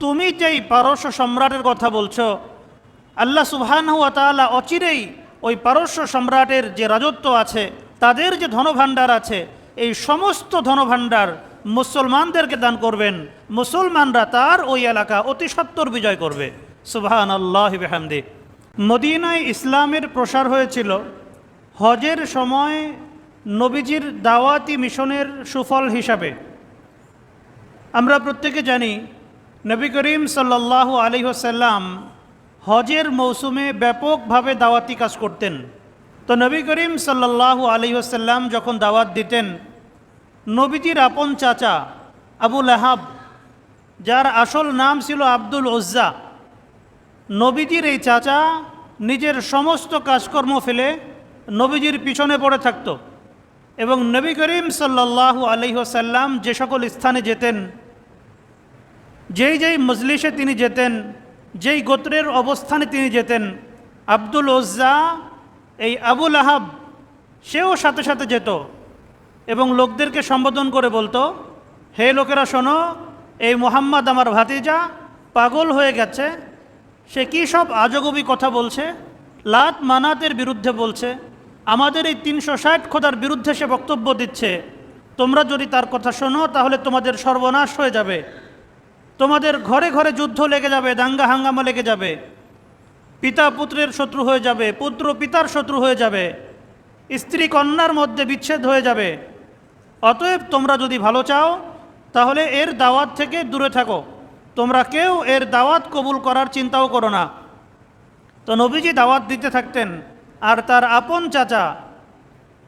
তুমি যেই পারস্য সম্রাটের কথা বলছো, আল্লাহ সুবহান তাআলা অচিরেই ওই পারস্য সম্রাটের যে রাজত্ব আছে, তাদের যে ধনভাণ্ডার আছে, এই সমস্ত ধনভাণ্ডার মুসলমানদেরকে দান করবেন। মুসলমানরা তার ওই এলাকা অতি সত্তর বিজয় করবে। সুবহান আল্লাহ বেহামদি। মদিনায় ইসলামের প্রসার হয়েছিল। হজের সময় নবীজির দাওয়াতি মিশনের সুফল হিসাবে। আমরা প্রত্যেকে জানি নবী করিম সাল্লাহ আলিহসাল্লাম হজের মৌসুমে ব্যাপকভাবে দাওয়াতি কাজ করতেন। তো নবী করিম সাল্লাহ আলিহসাল্লাম যখন দাওয়াত দিতেন, নবীজির আপন চাচা আবুল আহাব যার আসল নাম ছিল আব্দুল ওজ্জা নবীজির এই চাচা নিজের সমস্ত কাজকর্ম ফেলে নবীজির পিছনে পড়ে থাকত এবং নবী করিম সাল্লাহ আলহিহসাল্লাম যে সকল স্থানে যেতেন যেই যেই মজলিসে তিনি যেতেন, যেই গোত্রের অবস্থানে তিনি যেতেন, আব্দুল ওজ্জা, এই আবুল আহাব সেও সাথে সাথে যেত এবং লোকদেরকে সম্বোধন করে বলতো, হে লোকেরা শোনো, এই মোহাম্মদ আমার ভাতিজা, পাগল হয়ে গেছে, সে কী সব আজগবি কথা বলছে? লাত মানাতের বিরুদ্ধে বলছে, আমাদের এই তিনশো ষাট খোদার বিরুদ্ধে সে বক্তব্য দিচ্ছে, তোমরা যদি তার কথা শোনো, তাহলে তোমাদের সর্বনাশ হয়ে যাবে। তোমাদের ঘরে ঘরে যুদ্ধ লেগে যাবে, দাঙ্গা হাঙ্গামা লেগে যাবে। পিতা পুত্রের শত্রু হয়ে যাবে, পুত্র পিতার শত্রু হয়ে যাবে। স্ত্রী কন্যার মধ্যে বিচ্ছেদ হয়ে যাবে। অতএব তোমরা যদি ভালো চাও, তাহলে এর দাওয়াত থেকে দূরে থাকো। তোমরা কেউ এর দাওয়াত কবুল করার চিন্তাও করো না। তো নবীজি দাওয়াত দিতে থাকতেন, আর তার আপন চাচা,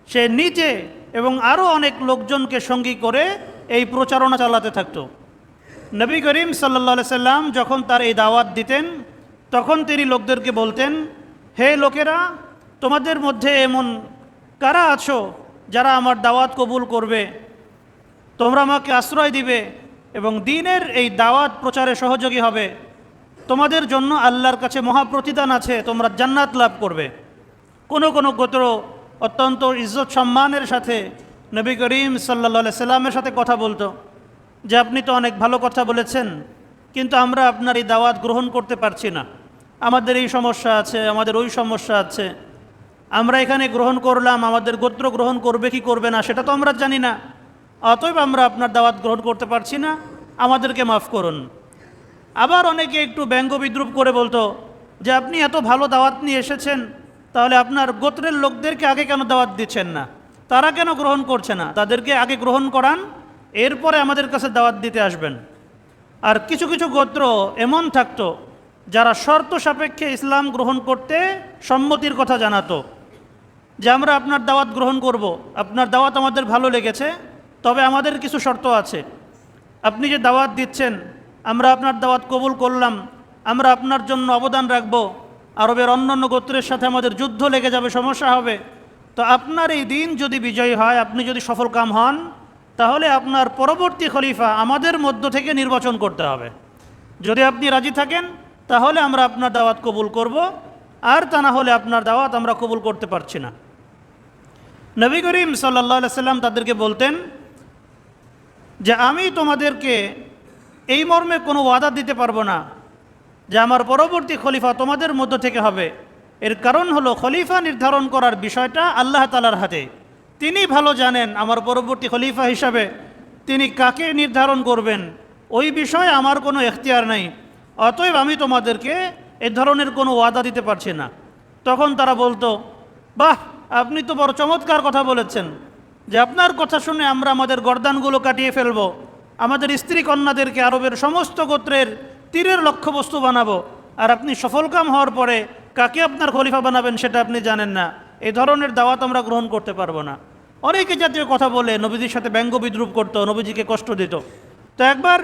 সে নিজে এবং আরও অনেক লোকজনকে সঙ্গী করে এই প্রচারণা চালাতে থাকতো। নবী করিম সাল্লা সাল্লাম যখন তার এই দাওয়াত দিতেন, তখন তিনি লোকদেরকে বলতেন, হে লোকেরা, তোমাদের মধ্যে এমন কারা আছো যারা আমার দাওয়াত কবুল করবে? তোমরা আমাকে আশ্রয় দিবে এবং দিনের এই দাওয়াত প্রচারে সহযোগী হবে। তোমাদের জন্য আল্লাহর কাছে মহাপ্রতিদান আছে, তোমরা জান্নাত লাভ করবে। কোনো কোনো গোত্র অত্যন্ত ইজ্জত সম্মানের সাথে নবী করিম সাল্লা সাল্লামের সাথে কথা বলতো। যে আপনি তো অনেক ভালো কথা বলেছেন, কিন্তু আমরা আপনার এই দাওয়াত গ্রহণ করতে পারছি না। আমাদের এই সমস্যা আছে, আমাদের ওই সমস্যা আছে। আমরা এখানে গ্রহণ করলাম, আমাদের গোত্র গ্রহণ করবে, কি করবে না, সেটা তো আমরা জানি না। অতএব আমরা আপনার দাওয়াত গ্রহণ করতে পারছি না, আমাদেরকে মাফ করুন। আবার অনেকে একটু ব্যঙ্গ বিদ্রুপ করে বলতো, যে আপনি এত ভালো দাওয়াত নিয়ে এসেছেন, তাহলে আপনার গোত্রের লোকদেরকে আগে কেন দাওয়াত দিচ্ছেন না? তারা কেন গ্রহণ করছে না? তাদেরকে আগে গ্রহণ করান এরপরে আমাদের কাছে দাওয়াত দিতে আসবেন আর কিছু কিছু গোত্র এমন থাকতো, যারা শর্ত সাপেক্ষে ইসলাম গ্রহণ করতে সম্মতির কথা জানাতো, যে আমরা আপনার দাওয়াত গ্রহণ করব। আপনার দাওয়াত আমাদের ভালো লেগেছে, তবে আমাদের কিছু শর্ত আছে আপনি যে দাওয়াত দিচ্ছেন, আমরা আপনার দাওয়াত কবুল করলাম, আমরা আপনার জন্য অবদান রাখব, আরবের অন্যান্য গোত্রের সাথে আমাদের যুদ্ধ লেগে যাবে, সমস্যা হবে, তো আপনার এই দিন যদি বিজয়ী হয়, আপনি যদি সফল কাম হন তাহলে আপনার পরবর্তী খলিফা আমাদের মধ্য থেকে নির্বাচন করতে হবে। যদি আপনি রাজি থাকেন, তাহলে আমরা আপনার দাওয়াত কবুল করব, আর তা না হলে আপনার দাওয়াত আমরা কবুল করতে পারছি না। নবী করিম সাল্লা সাল্লাম তাদেরকে বলতেন যে, আমি তোমাদেরকে এই মর্মে কোনো ওয়াদা দিতে পারব না যে, আমার পরবর্তী খলিফা তোমাদের মধ্য থেকে হবে। এর কারণ হলো খলিফা নির্ধারণ করার বিষয়টা আল্লাহ তালার হাতে। তিনি ভালো জানেন আমার পরবর্তী খলিফা হিসাবে তিনি কাকে নির্ধারণ করবেন। ওই বিষয়ে আমার কোনো এখতিয়ার নাই। অতএব আমি তোমাদেরকে এ ধরনের কোনো ওয়াদা দিতে পারছি না। তখন তারা বলতো, বাহ, আপনি তো বড় চমৎকার কথা বলেছেন যে আপনার কথা শুনে আমরা আমাদের গরদানগুলো কাটিয়ে ফেলব। আমাদের স্ত্রী কন্যাদেরকে আরবের সমস্ত গোত্রের তীরের লক্ষ্যবস্তু বানাবো। আর আপনি সফলকাম হওয়ার পরে কাকে আপনার খলিফা বানাবেন সেটা আপনি জানেন না। এ ধরনের দাওয়াত আমরা গ্রহণ করতে পারব না। অনেকে জাতীয় কথা বলে, নবীজির সাথে ব্যঙ্গ বিদ্রুপ করতো, নবীজিকে কষ্ট দিত। তো একবার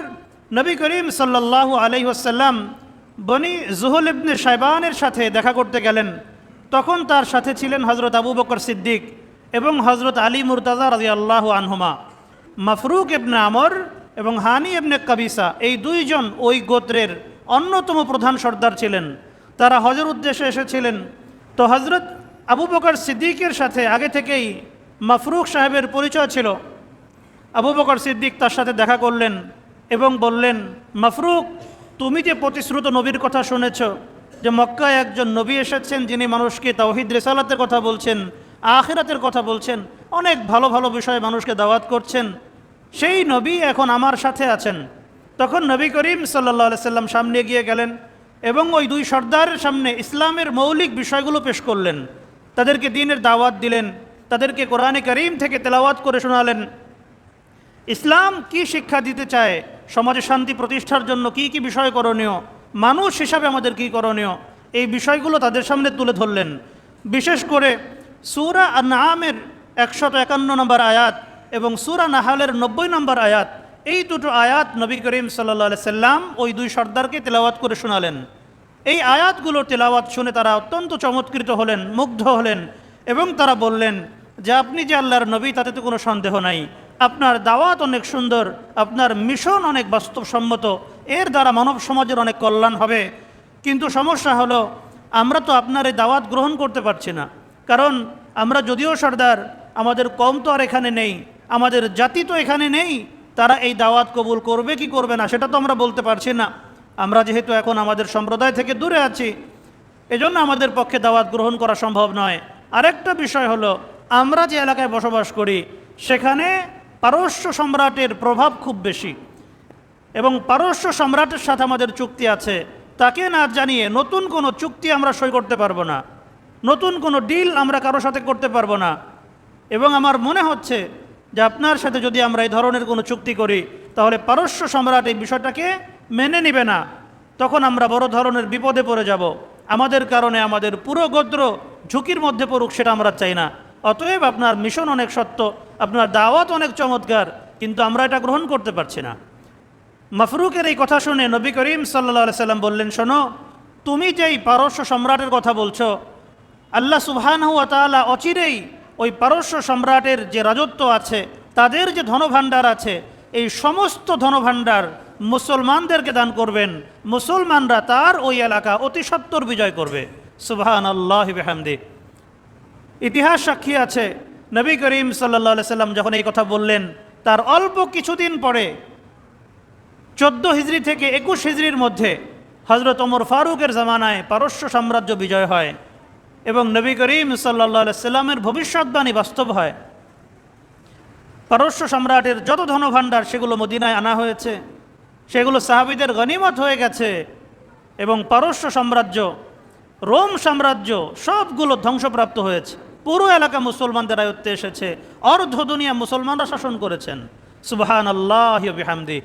নবী করিম সাল্লাহ আলহিহাসাল্লাম বনি জুহুল ইবনে সাইবানের সাথে দেখা করতে গেলেন। তখন তার সাথে ছিলেন হজরত আবু বকর সিদ্দিক এবং হজরত আলী মুরতাজা রাজি আল্লাহ আনহুমা। মাফরুক ইবনে আমর এবং হানি ইবনে কাবিসা এই দুইজন ওই গোত্রের অন্যতম প্রধান সর্দার ছিলেন। তারা হজর উদ্দেশ্যে এসেছিলেন। তো হজরত আবু বকর সিদ্দিকের সাথে আগে থেকেই মাফরুক সাহেবের পরিচয় ছিল। আবু বকর সিদ্দিক তার সাথে দেখা করলেন এবং বললেন মাফরুক তুমি যে প্রতিশ্রুত নবীর কথা শুনেছ, যে মক্কায় একজন নবী এসেছেন যিনি মানুষকে তাওহিদ রেসালাতের কথা বলছেন, আখিরাতের কথা বলছেন, অনেক ভালো ভালো বিষয়ে মানুষকে দাওয়াত করছেন, সেই নবী এখন আমার সাথে আছেন। তখন নবী করিম সাল্লা সাল্লাম সামনে গিয়ে গেলেন এবং ওই দুই সর্দারের সামনে ইসলামের মৌলিক বিষয়গুলো পেশ করলেন। তাদেরকে দিনের দাওয়াত দিলেন। তাদেরকে কোরআনে করিম থেকে তেলাওয়াত করে শোনালেন। ইসলাম কি শিক্ষা দিতে চায়? সমাজে শান্তি প্রতিষ্ঠার জন্য কি কি বিষয় করণীয়? মানুষ হিসাবে আমাদের কি করণীয়? এই বিষয়গুলো তাদের সামনে তুলে ধরলেন। বিশেষ করে সুরা নামের একশত একান্ন নম্বর আয়াত এবং সুরা নাহালের নব্বই নম্বর আয়াত, এই দুটো আয়াত নবী করিম সাল্লা সাল্লাম ওই দুই সর্দারকে তেলাওয়াত করে শোনালেন। এই আয়াতগুলোর তেলাওয়াত শুনে তারা অত্যন্ত চমৎকৃত হলেন, মুগ্ধ হলেন। এবং তারা বললেন, যে আপনি যে আল্লাহর নবী, তাতে তো কোনো সন্দেহ নাই। আপনার দাওয়াত অনেক সুন্দর, আপনার মিশন অনেক বাস্তবসম্মত, এর দ্বারা মানব সমাজের অনেক কল্যাণ হবে। কিন্তু সমস্যা হলো, আমরা তো আপনার এই দাওয়াত গ্রহণ করতে পারছি না। কারণ আমরা যদিও সর্দার, আমাদের কম তো আর এখানে নেই, আমাদের জাতি তো এখানে নেই, তারা এই দাওয়াত কবুল করবে কি করবে না, সেটা তো আমরা বলতে পারছি না। আমরা যেহেতু এখন আমাদের সম্প্রদায় থেকে দূরে আছি, এজন্য আমাদের পক্ষে দাওয়াত গ্রহণ করা সম্ভব নয়। আরেকটা বিষয় হলো, আমরা যে এলাকায় বসবাস করি, সেখানে পারস্য সম্রাটের প্রভাব খুব বেশি। এবং পারস্য সম্রাটের সাথে আমাদের চুক্তি আছে, তাকে না জানিয়ে নতুন কোনো চুক্তি আমরা সই করতে পারব না। নতুন কোনো ডিল আমরা কারোর সাথে করতে পারব না। এবং আমার মনে হচ্ছে যে আপনার সাথে যদি আমরা এই ধরনের কোনো চুক্তি করি, তাহলে পারস্য সম্রাট এই বিষয়টাকে মেনে নেবে না। তখন আমরা বড় ধরনের বিপদে পড়ে যাব। আমাদের কারণে আমাদের পুরো গোত্র ঝুঁকির মধ্যে পড়ুক সেটা আমরা চাই না। অতএব আপনার মিশন অনেক সত্য, আপনার দাওয়াত অনেক চমৎকার, কিন্তু আমরা এটা গ্রহণ করতে পারছি না। মফরুকের এই কথা শুনে নবী করিম সাল্লা সাল্লাম বললেন, শোনো, তুমি যেই পারস্য সম্রাটের কথা বলছো, আল্লাহ সুবহানাহু ওয়া তাআলা অচিরেই ওই পারস্য সম্রাটের যে রাজত্ব আছে, তাদের যে ধনভাণ্ডার আছে, এই সমস্ত ধনভাণ্ডার মুসলমানদেরকে দান করবেন। মুসলমানরা তার ওই এলাকা অতি সত্তর বিজয় করবে। সুবহান আল্লাহ বেহামদি। ইতিহাস সাক্ষী আছে, নবী করিম সাল্লা সাল্লাম যখন এই কথা বললেন, তার অল্প কিছুদিন পরে, চোদ্দ হিজড়ি থেকে একুশ হিজড়ির মধ্যে হজরত ওমর ফারুকের জামানায় পারস্য সাম্রাজ্য বিজয় হয় এবং নবী করিম সাল্লা সাল্লামের ভবিষ্যৎবাণী বাস্তব হয়। পারস্য সম্রাটের যত ধনভাণ্ডার সেগুলো মদিনায় আনা হয়েছে, সেগুলো সাহাবিদের গনিমত হয়ে গেছে এবং পারস্য সাম্রাজ্য রোম সাম্রাজ্য সবগুলো ধ্বংসপ্রাপ্ত হয়েছে। পুরো এলাকা মুসলমানদের আয়ত্তে এসেছে। অর্ধ দুনিয়া মুসলমানরা শাসন করেছেন। সুবাহান আল্লাহ বিহামদি।